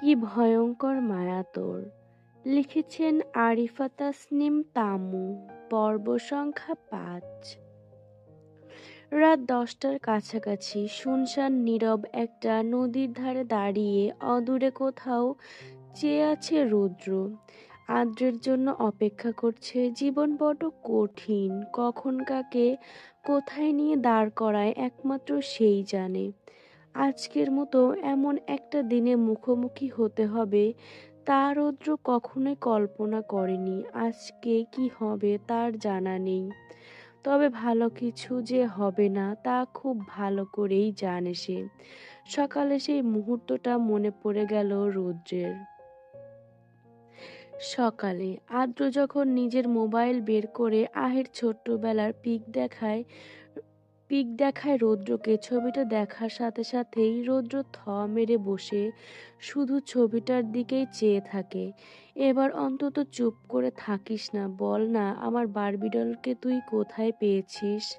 কি ভয়ঙ্কর মায়া তোর, লিখেছেন আরিফা তাসনিম তামু, পর্ব সংখ্যা পাঁচ। রাত দশটার কাছাকাছি শুনশান নীরব একটা নদীর ধারে দাঁড়িয়ে অদূরে কোথাও চেয়ে আছে রৌদ্র। আদ্রের জন্য অপেক্ষা করছে, জীবন বড় কঠিন, কখন কাকে কোথায় নিয়ে দাঁড় করায় একমাত্র সেই জানে। আজকের মতো এমন একটা দিনে মুখোমুখি হতে হবে, তা রৌদ্র কখনোই কল্পনা করেনি। আজকে কি হবে তার জানা নেই। তবে ভালো কিছু যে হবে না, তা খুব ভালো করেই জানে সে। সকালে সেই মুহূর্তটা মনে পড়ে গেল রৌদ্রের। সকালে আদ্র যখন নিজের মোবাইল বের করে আহের ছোট্টবেলার পিক দেখায় পিক দেখায় রৌদ্রকে, ছবিটা দেখার সাথে সাথেই রৌদ্র থ মেরে বসে শুধু ছবিটার দিকেই চেয়ে থাকে। এবার অন্তত চুপ করে থাকিস না, বল না আমার বারবিডলকে তুই কোথায় পেয়েছিস?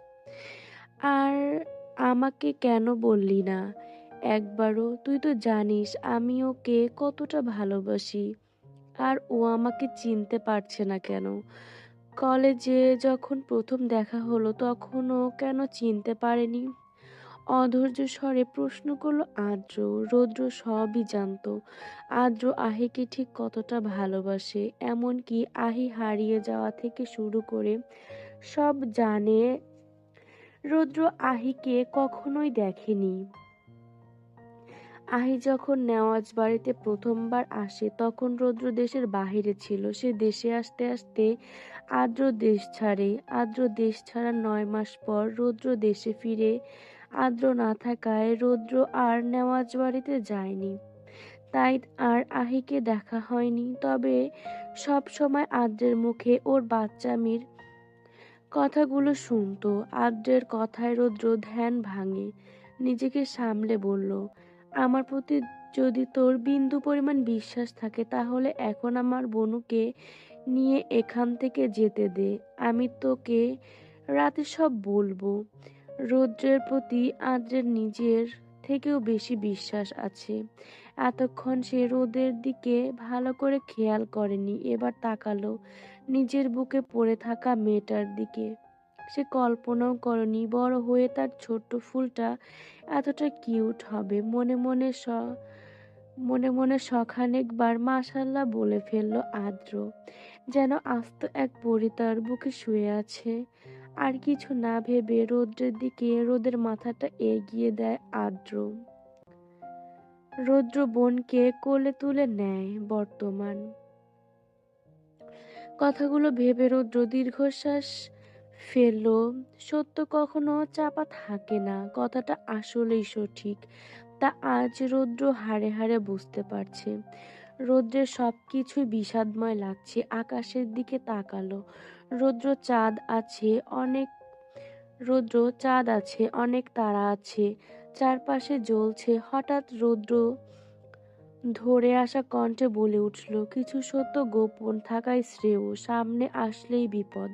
আর আমাকে কেন বললি না? একবারও, তুই তো জানিস আমি ওকে কতটা ভালোবাসি। আর ও আমাকে চিনতে পারছে না কেন? কলেজে যখন প্রথম দেখা হলো, তখনও কেন চিনতে পারেনি। অধৈর্য স্বরে প্রশ্ন করল আদ্র। রৌদ্র সবই জানত। আদ্র আহিকে ঠিক কতটা ভালোবাসে, এমনকি আহি হারিয়ে যাওয়া থেকে শুরু করে সব জানে। রৌদ্র আহিকে কখনোই দেখেনি। আহি যখন নেওয়াজ বাড়িতে প্রথমবার আসে, তখন রৌদ্র দেশের বাহিরে ছিল। সে দেশে আসতে আসতে আদ্র দেশ ছাড়ে। আদ্র দেশ ছাড়ার নয় মাস পর রৌদ্র দেশে ফিরে। আদ্র না থাকায় রৌদ্র আর নেওয়াজ বাড়িতে যায়নি। তাই আর আহিকে দেখা হয়নি। তবে সব সময় আদ্রের মুখে ওর বাচ্চামির কথাগুলো শুনতো। আদ্রের কথায় রৌদ্র ধ্যান ভাঙে। নিজেকে সামলে বলল, আমার প্রতি যদি তোর বিন্দু পরিমাণ বিশ্বাস থাকে, তাহলে এখন আমার বনুকে নিয়ে এখান থেকে যেতে দে, আমি তোকে রাতে সব বলব। রৌদ্রের প্রতি আদ্রের নিজের থেকেও বেশি বিশ্বাস আছে। এতক্ষণ সে রোদের দিকে ভালো করে খেয়াল করেনি, এবার তাকালো নিজের বুকে পড়ে থাকা মেয়েটার দিকে। সে কল্পনাও করেনি বড় হয়ে তার ছোট্ট ফুলটা এতটা কিউট হবে। মনে মনে স মনে মনে সখানেকবার মাশাল্লাহ বলে ফেলল আদ্র, যেন আস্ত এক পরি তার বুকে শুয়ে আছে। আর কিছু না ভেবে রৌদ্রের দিকে রোদের মাথাটা এগিয়ে দেয় আদ্র। রৌদ্র বোনকে কোলে তুলে নেয় বর্তমান। কথাগুলো ভেবে রৌদ্র দীর্ঘশ্বাস ফেলল। সত্য কখনো চাপা থাকে না, কথাটা আসলেই সঠিক। তা আজ রৌদ্র হারে হাড়ে বুঝতে পারছে। রৌদ্রের সব কিছুই বিষাদময় লাগছে, আকাশের দিকে তাকালো। রৌদ্র চাঁদ আছে, অনেক রৌদ্র চাঁদ আছে, অনেক তারা আছে। চারপাশে জ্বলছে, হঠাৎ রৌদ্র ধরে আসা কণ্ঠে বলে উঠল, কিছু সত্য গোপন থাকাই শ্রেয়, সামনে আসলেই বিপদ।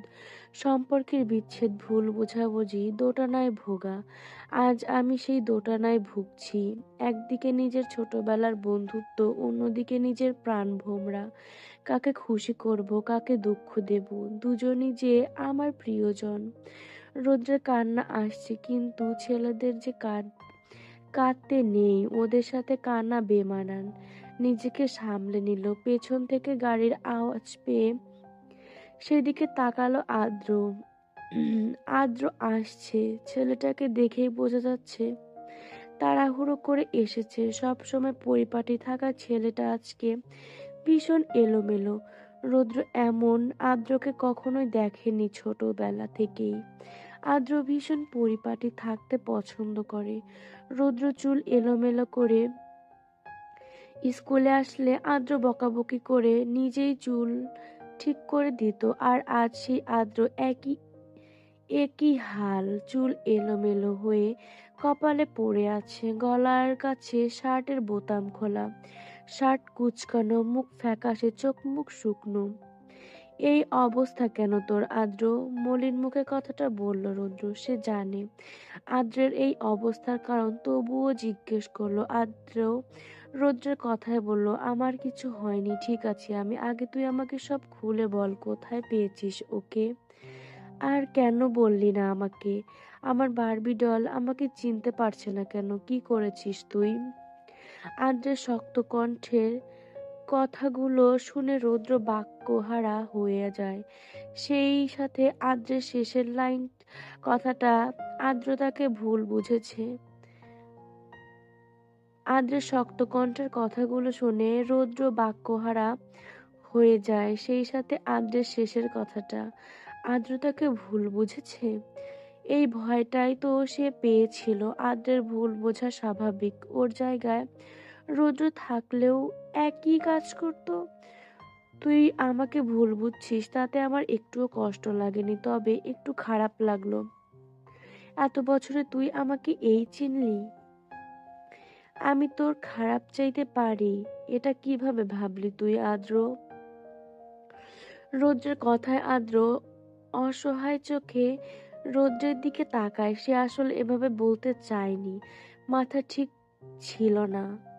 সম্পর্কের বিচ্ছেদ, ভুল বোঝাবুঝি, দোটানায় ভোগা। আজ আমি সেই দোটানায় ভুগছি। একদিকে নিজের ছোটবেলার বন্ধুত্ব, অন্যদিকে নিজের প্রাণ ভোমরা। কাকে খুশি করব, কাকে দুঃখ দেব, দুজনই যে আমার প্রিয়জন। রোদ্রের কান্না আসছে, কিন্তু ছেলেদের যে কাঁদ কাঁদতে নেই, ওদের সাথে কান্না বেমানান। নিজেকে সামলে নিল, পেছন থেকে গাড়ির আওয়াজ পেয়ে সেদিকে তাকালো আদ্র। আদ্র আসছে, ছেলেটাকে দেখেই বোঝা যাচ্ছে তাড়াহুড়ো করে এসেছে। সব সময় পরিপাটি থাকা ছেলেটা আজকে ভীষণ এলোমেলো। রৌদ্র এমন, আদ্রকে কখনোই দেখেনি ছোটবেলা থেকেই। আদ্র ভীষণ পরিপাটি থাকতে পছন্দ করে। রৌদ্র চুল এলোমেলো করে স্কুলে আসলে আদ্র বকাবকি করে নিজেই চুল ঠিক করে দিত আর আজ সেই আদ্র একই একই হাল, চুল এলোমেলো হয়ে কপালে পড়ে আছে। গলার কাছে শার্টের বোতাম খোলা, শার্ট কুচকানো, মুখ ফ্যাকাশে, চোখ মুখ শুকনো। এই অবস্থা কেন তোর? আদ্র মলিন মুখে কথাটা বলল, রুদ্র। সে জানে। আদ্রের এই অবস্থার কারণ তবুও জিজ্ঞেস করল। আদ্র রৌদ্রের কথায় বলল, আমার কিছু হয়নি, ঠিক আছে। আমি আগে তুই আমাকে সব খুলে বল, কোথায় পেয়েছিস ওকে? আর কেন বললি না আমাকে? আমার বারবি ডল আমাকে চিনতে পারছে না কেন? কি করেছিস তুই? আদ্রের শক্ত কণ্ঠের কথাগুলো শুনে রৌদ্র বাক্যহারা হয়ে যায়। সেই সাথে আদ্রের শেষের লাইন কথাটা আদ্রতাকে ভুল বুঝেছে। আদ্রের শক্ত কণ্ঠের কথাগুলো শুনে রৌদ্র বাক্যহারা হয়ে যায়। সেই সাথে আদ্রের শেষের কথাটা আদ্রতাকে ভুল বুঝেছে? এই ভয়টাই তো সে পেয়েছিল। আদ্রের ভুল বোঝা স্বাভাবিক। ওর জায়গায় রৌদ্র থাকলেও একই কাজ করত। তুই আমাকে ভুল বুঝছিস, তাতে আমার একটুও কষ্ট লাগেনি, তবে একটু খারাপ লাগল। এত বছরে তুই আমাকে এই চিনলি। আমি তোর খারাপ চাইতে পারি, এটা কীভাবে ভাবলি তুই, আদ্র? রৌদ্রের কথায় আদ্র অসহায় চোখে রৌদ্রের দিকে তাকায়, সে আসলে এভাবে বলতে চায়নি। মাথা ঠিক ছিল না।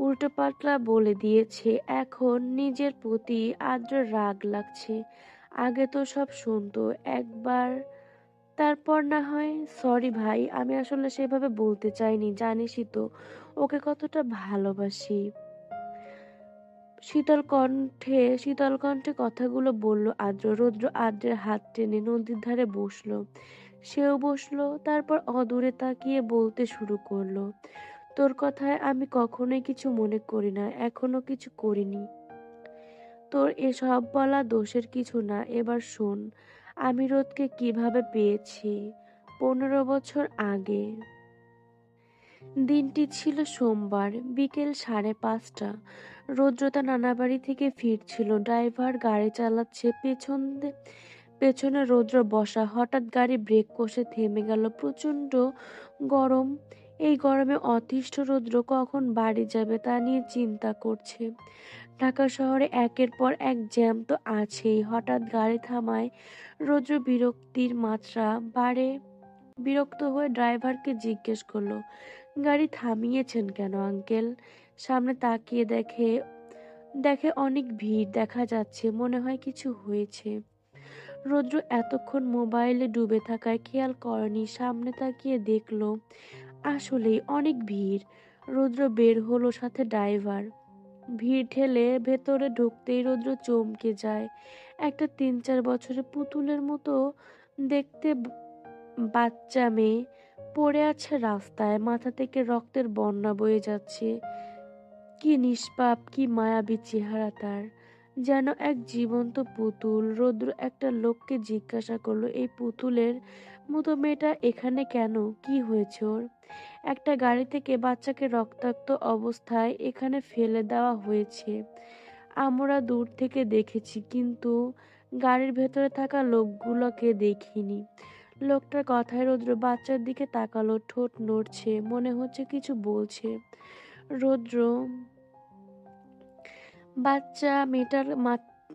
উল্টো পাল্টা বলে দিয়েছে, এখন নিজের প্রতি আদ্র রাগ লাগছে। আগে তো সব শুনতো, একবার তারপর না হয়, সরি ভাই, আমি আসলে সেভাবে বলতে চাইনি, জানিসই তো, ওকে কতটা ভালোবাসি। শীতল কণ্ঠে শীতল কণ্ঠে কথাগুলো বলল আদ্র রৌদ্র আদ্রের হাত টেনে নদীর ধারে বসল। সেও বসল, তারপর অদূরে তাকিয়ে বলতে শুরু করল তোর কথায় আমি কখনোই কিছু মনে করি না, এখনও কিছু করিনি। তোর এসব বলা দোষের কিছু না, এবার শোন, আমি রোদকে কীভাবে পেয়েছি পনেরো বছর আগে? দিনটি ছিল সোমবার, বিকেল সাড়ে পাঁচটা। রৌদ্রতা নানা বাড়ি থেকে ফিরছিল, ড্রাইভার গাড়ি চালাচ্ছে, পেছন পেছনে রৌদ্র বসা, হঠাৎ গাড়ি ব্রেক কষে থেমে গেল, প্রচণ্ড গরম। এই গরমে অতিষ্ঠ রৌদ্র কখন বাড়ি যাবে তা নিয়ে চিন্তা করছে। ঢাকা শহরে একের পর এক জ্যাম তো আছেই। হঠাৎ গাড়ি থামায়, রৌদ্র বিরক্তির মাত্রা বাড়ে। বিরক্ত হয়ে ড্রাইভারকে জিজ্ঞেস করল, গাড়ি থামিয়েছেন কেন আঙ্কেল? সামনে তাকিয়ে দেখে দেখে অনেক ভিড় দেখা যাচ্ছে, মনে হয় কিছু হয়েছে। রৌদ্র এতক্ষণ মোবাইলে ডুবে থাকায় খেয়াল করেনি। সামনে তাকিয়ে দেখল আসলেই অনেক ভিড়। রৌদ্র বের হলো সাথে ড্রাইভার। ভিড় ঠেলে ভেতরে ঢুকতেই রৌদ্র চমকে যায়। একটা তিন চার বছরের পুতুলের মতো দেখতে বাচ্চা মেয়ে পড়ে আছে রাস্তায়, মাথা থেকে রক্তের বন্যা বয়ে যাচ্ছে। কি নিষ্পাপ, কি মায়াবী চেহারা তার। যেন এক জীবন্ত পুতুল। রৌদ্র একটা লোককে জিজ্ঞাসা করল, এই পুতুলের মতো মেয়েটা এখানে কেন? কি হয়েছে ওর? একটা গাড়ি থেকে বাচ্চাকে রক্তাক্ত অবস্থায় এখানে ফেলে দেওয়া হয়েছে। আমরা দূর থেকে দেখেছি, কিন্তু গাড়ির ভেতরে থাকা লোকগুলোকে দেখিনি। লোকটার কথায় রৌদ্র বাচ্চার দিকে তাকালো, ঠোঁট নড়ছে, মনে হচ্ছে কিছু বলছে। রৌদ্র, বাচ্চা মেয়েটার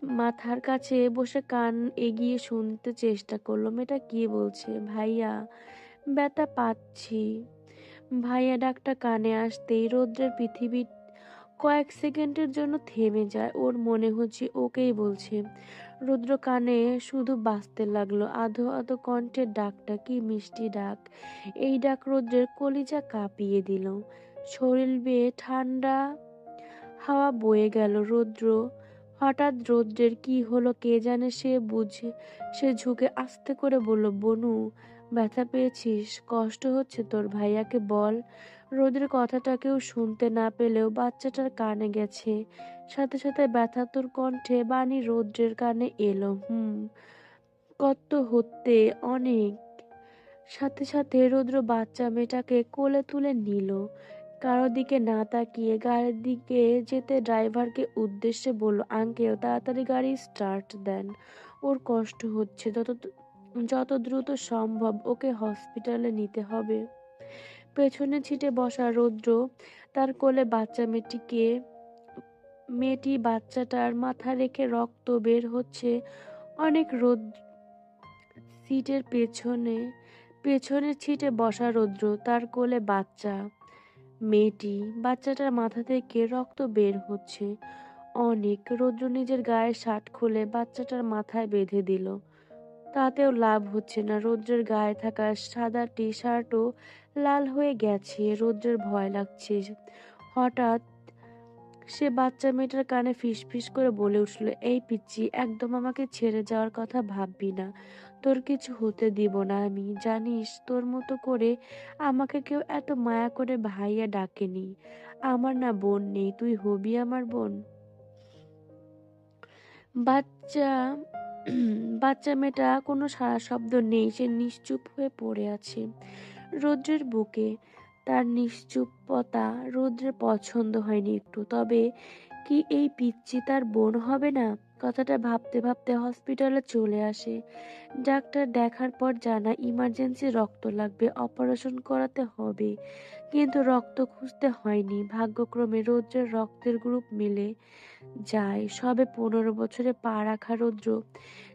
মাথার কাছে বসে কান এগিয়ে শুনতে চেষ্টা করল মেয়েটা কি বলছে? ভাইয়া, ব্যথা পাচ্ছি। ভাইয়া ডাকটা কানে আসতেই রৌদ্রের পৃথিবী কয়েক সেকেন্ডের জন্য থেমে যায়। ওর মনে হচ্ছে ওকেই বলছে। রুদ্র কানে শুধু বাঁচতে লাগল। আধো আধো কণ্ঠের ডাকটা কি মিষ্টি ডাক? এই ডাক রৌদ্রের কলিজা কাঁপিয়ে দিল। শরীর বেয়ে ঠান্ডা হাওয়া বয়ে গেল। রৌদ্র হঠাৎ রৌদ্রের কি হলো কে জানে সে বুঝে, সে ঝুঁকে আস্তে করে বলল, বনু, ব্যথা পেয়েছিস, কষ্ট হচ্ছে তোর, ভাইয়াকে বল। রোদের কথাটা কেউ শুনতে না পেলেও বাচ্চাটার কানে গেছে। সাথে সাথে ব্যথা তোর কণ্ঠে বাণী রৌদ্রের কানে এলো, হুম, কত হতে অনেক। সাথে সাথে রৌদ্র বাচ্চা মেয়েটাকে কোলে তুলে নিল। কারও দিকে না তাকিয়ে গাড়ির দিকে যেতে ড্রাইভারকে উদ্দেশ্যে বলল, আঙ্কেল, তাড়াতাড়ি গাড়ি স্টার্ট দেন। ওর কষ্ট হচ্ছে। যত যত দ্রুত সম্ভব ওকে হসপিটালে নিতে হবে। পেছনে ছিটে বসা রৌদ্র তার কোলে বাচ্চা মেয়েটিকে, মেয়েটি বাচ্চাটার মাথা রেখে রক্ত বের হচ্ছে অনেক রোদ সিটের পেছনে। পেছনের ছিটে বসা রৌদ্র তার কোলে বাচ্চা মেয়েটি বাচ্চাটার মাথা থেকে রক্ত বের হচ্ছে। অনেক রৌদ্র নিজের গায়ের শার্ট খুলে বাচ্চাটার মাথায় বেঁধে দিল। তাতেও লাভ হচ্ছে না। রৌদ্রের গায়ে থাকা সাদা টি শার্টও লাল হয়ে গেছে। রৌদ্রের ভয় লাগছে। হঠাৎ সে বাচ্চা মেয়েটার কানে ফিস ফিস করে বলে উঠল, এই পিচ্ছি একদম আমাকে ছেড়ে যাওয়ার কথা ভাববি না। তোর কিছু হতে দিব না আমি, জানিস? তোর মতো করে আমাকে কেউ এত মায়া করে ভাইয়া ডাকেনি। আমার না বোন নেই, তুই হবি আমার বোন? বাচ্চা বাচ্চা মেয়েটা কোনো সারা শব্দ নেই, সে নিশ্চুপ হয়ে পড়ে আছে। রৌদ্রের বুকে, তার নিশ্চুপতা রৌদ্রের পছন্দ হয়নি একটু, তবে কি এই পিচ্ছি তার বোন হবে না? কথাটা ভাবতে ভাবতে হসপিটালে চলে আসে। ডাক্তার দেখার পর জানা ইমার্জেন্সি রক্ত লাগবে, অপারেশন করাতে হবে। কিন্তু রক্ত খুঁজতে হয়নি। ভাগ্যক্রমে রৌদ্রের রক্তের গ্রুপ মিলে যায়। সবে পনেরো বছরে পা রাখা রৌদ্র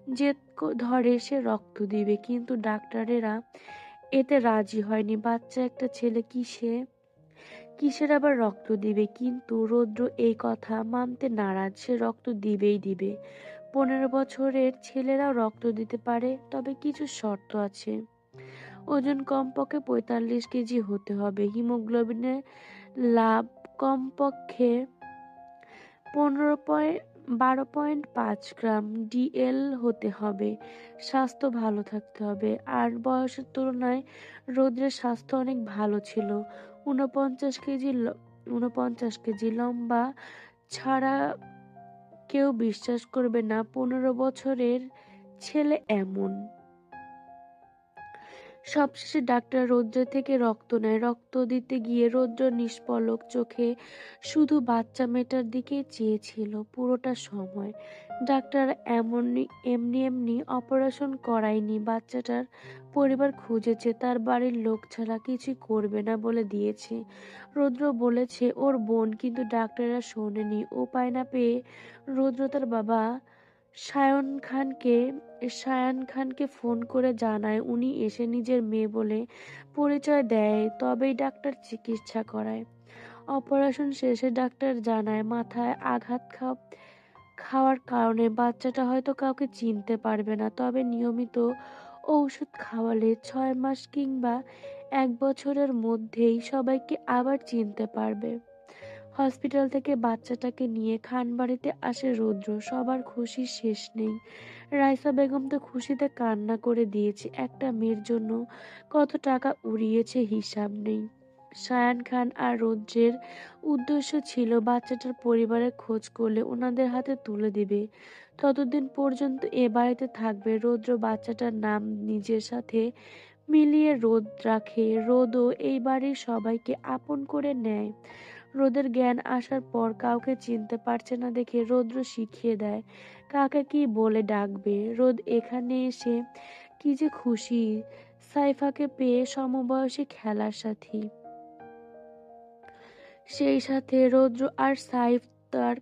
যে ধরে সে রক্ত দিবে। কিন্তু ডাক্তারেরা এতে রাজি হয়নি। বাচ্চা একটা ছেলে কিসে কিসের আবার রক্ত দিবে? কিন্তু রৌদ্র এই কথা মানতে নারাজ। সে রক্ত দিবেই দিবে। পনেরো বছরের ছেলেরাও রক্ত দিতে পারে, তবে কিছু শর্ত আছে। ওজন কমপক্ষে পঁয়তাল্লিশ কেজি হতে হবে। হিমোগ্লোবিনের লাভ কমপক্ষে পনেরো পয়েন্ট, বারো পয়েন্ট পাঁচ গ্রাম ডিএল হতে হবে। স্বাস্থ্য ভালো থাকতে হবে। আর বয়সের তুলনায় রৌদ্রের স্বাস্থ্য অনেক ভালো ছিল। ঊনপঞ্চাশ কেজি উনপঞ্চাশ কেজি লম্বা ছাড়া কেউ বিশ্বাস করবে না। পনেরো বছরের ছেলে এমন। সবশেষে ডাক্তার রৌদ্র থেকে রক্ত নেয়। রক্ত দিতে গিয়ে রৌদ্র নিষ্পলক চোখে শুধু বাচ্চা মেয়েটার দিকে চেয়েছিল, পুরোটা সময়। ডাক্তার এমন এমনি এমনি অপারেশন করায়নি। বাচ্চাটার পরিবার খুঁজেছে, তার বাড়ির লোক ছাড়া কিছুই করবে না বলে দিয়েছে। রৌদ্র বলেছে, ওর বোন কিন্তু ডাক্তাররা শোনেনি। ও পায় না পেয়ে রৌদ্র তার বাবা সায়ন খানকে, সায়ান খানকে ফোন করে জানায় উনি এসে নিজের মেয়ে বলে পরিচয় দেয়, তবেই ডাক্তার চিকিৎসা করায়। অপারেশন শেষে ডাক্তার জানায়, মাথায় আঘাত খাও খাওয়ার কারণে বাচ্চাটা হয়তো কাউকে চিনতে পারবে না, তবে নিয়মিত ঔষধ খাওয়ালে ছয় মাস কিংবা এক বছরের মধ্যেই সবাইকে আবার চিনতে পারবে। হসপিটাল থেকে বাচ্চাটাকে নিয়ে খানবাড়িতে আসে রৌদ্র। সবার খুশি শেষ নেই। রাইসা বেগম তো খুশিতে কান্না করে দিয়েছে একটা মেয়ের জন্য। কত টাকা উড়িয়েছে হিসাব নেই। সায়ান খান আর রৌদ্রের উদ্দেশ্য ছিল বাচ্চাটার পরিবারের খোঁজ করলে ওনাদের হাতে তুলে দিবে। ততদিন পর্যন্ত এ বাড়িতে থাকবে। রৌদ্র বাচ্চাটার নাম নিজের সাথে মিলিয়ে রোদ রাখে। রোদও এই বাড়ির সবাইকে আপন করে নেয়। রোদের জ্ঞান আসার পর কাউকে চিনতে পারছে না দেখে রৌদ্র শিখিয়ে দেয়। কাকে কি বলে ডাকবে? রোদ এখানে এসে কি যে খুশি। সাইফাকে পেয়ে সমবয়সী খেলার সাথী। সেই সাথে রৌদ্র আর সাইফ তার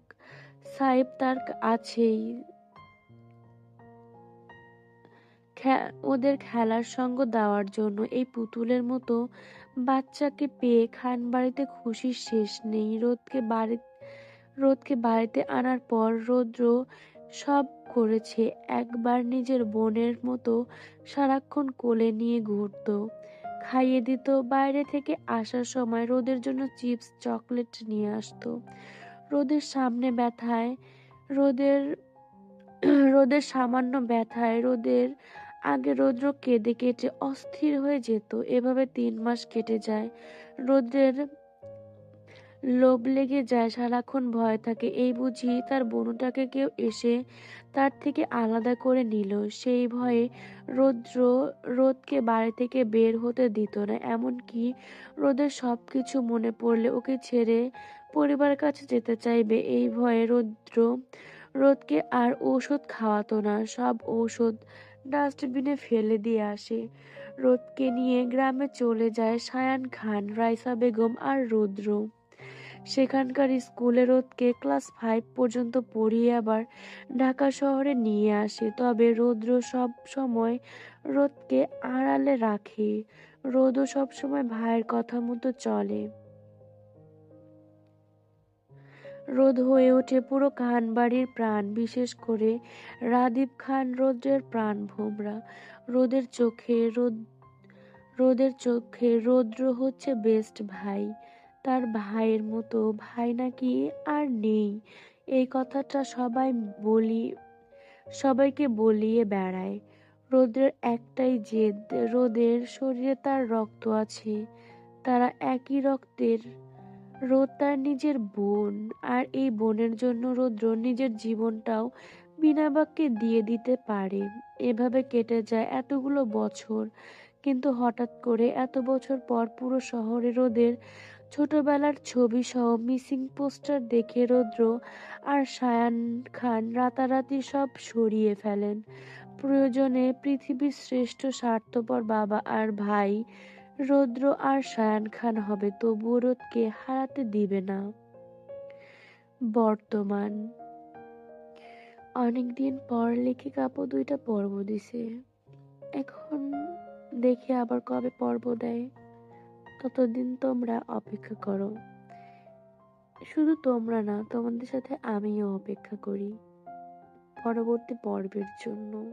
সাইফ তার আছেই। ওদের খেলার সঙ্গ দেওয়ার জন্য এই পুতুলের মতো বাচ্চাকে পেয়ে খান বাড়িতে খুশির শেষ নেই। রোদকে বাড়ি, রোদকে বাড়িতে আনার পর রৌদ্র সব করেছে। একবার নিজের বোনের মতো সারাক্ষণ কোলে নিয়ে ঘুরত। খাইয়ে দিত, বাইরে থেকে আসার সময় রোদের জন্য চিপস, চকলেট নিয়ে আসতো। রোদের সামনে ব্যথায়, রোদের রোদের সামান্য ব্যথায় রোদের আগে রৌদ্র কেঁদে কেটে অস্থির হয়ে যেত। এভাবে তিন মাস কেটে যায়। রৌদ্রের লোভ লেগে যায়, সারাক্ষণ ভয় থাকে। এই বুঝি তার বনুটাকে কেউ এসে তার থেকে আলাদা করে নিল। সেই ভয়ে রৌদ্র রোদকে বাড়ি থেকে বের হতে দিত না। এমনকি রোদের সব কিছু মনে পড়লে ওকে ছেড়ে পরিবার কাছে যেতে চাইবে। এই ভয়ে রৌদ্র রোদকে আর ঔষধ খাওয়াতো না। সব ঔষধ ডাস্টবিনে ফেলে দিয়ে আসে। রোদকে নিয়ে গ্রামে চলে যায় সায়ান খান, রাইসা বেগম আর রুদ্র। সেখানকার স্কুলে রোদকে ক্লাস ফাইভ পর্যন্ত পড়িয়ে আবার ঢাকা শহরে নিয়ে আসে। তবে রৌদ্র সব সময় রোদকে আড়ালে রাখে। রোদও সবসময় ভাইয়ের কথা মতো চলে। রোদ হয়ে ওঠে পুরো খানবাড়ির প্রাণ, বিশেষ করে রাদীপ খান রৌদ্রের প্রাণ ভোমরা। রোদের চোখে রোদ, রোদের চোখে রৌদ্র হচ্ছে বেস্ট ভাই। তার ভাইয়ের মতো, ভাই নাকি আর নেই। এই কথাটা সবাই বলি, সবাইকে বলিয়ে বেড়ায়। রোদের একটাই জেদ, রোদের শরীরে তার রক্ত আছে। তারা একই রক্তের রোদ তার নিজের বোন আর এই বোনের জন্য রৌদ্র নিজের জীবনটাও বিনা বাক্যে দিয়ে দিতে পারে। এভাবে কেটে যায় এতগুলো বছর। কিন্তু হঠাৎ করে এত বছর পর পুরো শহরে রোদের ছোটবেলার ছবি সহ মিসিং পোস্টার দেখে রৌদ্র আর সায়ান খান রাতারাতি সব সরিয়ে ফেলেন। প্রয়োজনে পৃথিবীর শ্রেষ্ঠ স্বার্থপর বাবা আর ভাই রৌদ্র আর সায়ান খান হবে, তবুও রোদকে হারাতে দিবে না। বর্তমান। অনেকদিন পর লেখে কাপড় দুইটা পর্ব দিছে। এখন দেখে আবার কবে পর্ব দেয়। ততদিন তোমরা অপেক্ষা করো। শুধু তোমরা না, তোমাদের সাথে আমিও অপেক্ষা করি। পরবর্তী পর্বের জন্য।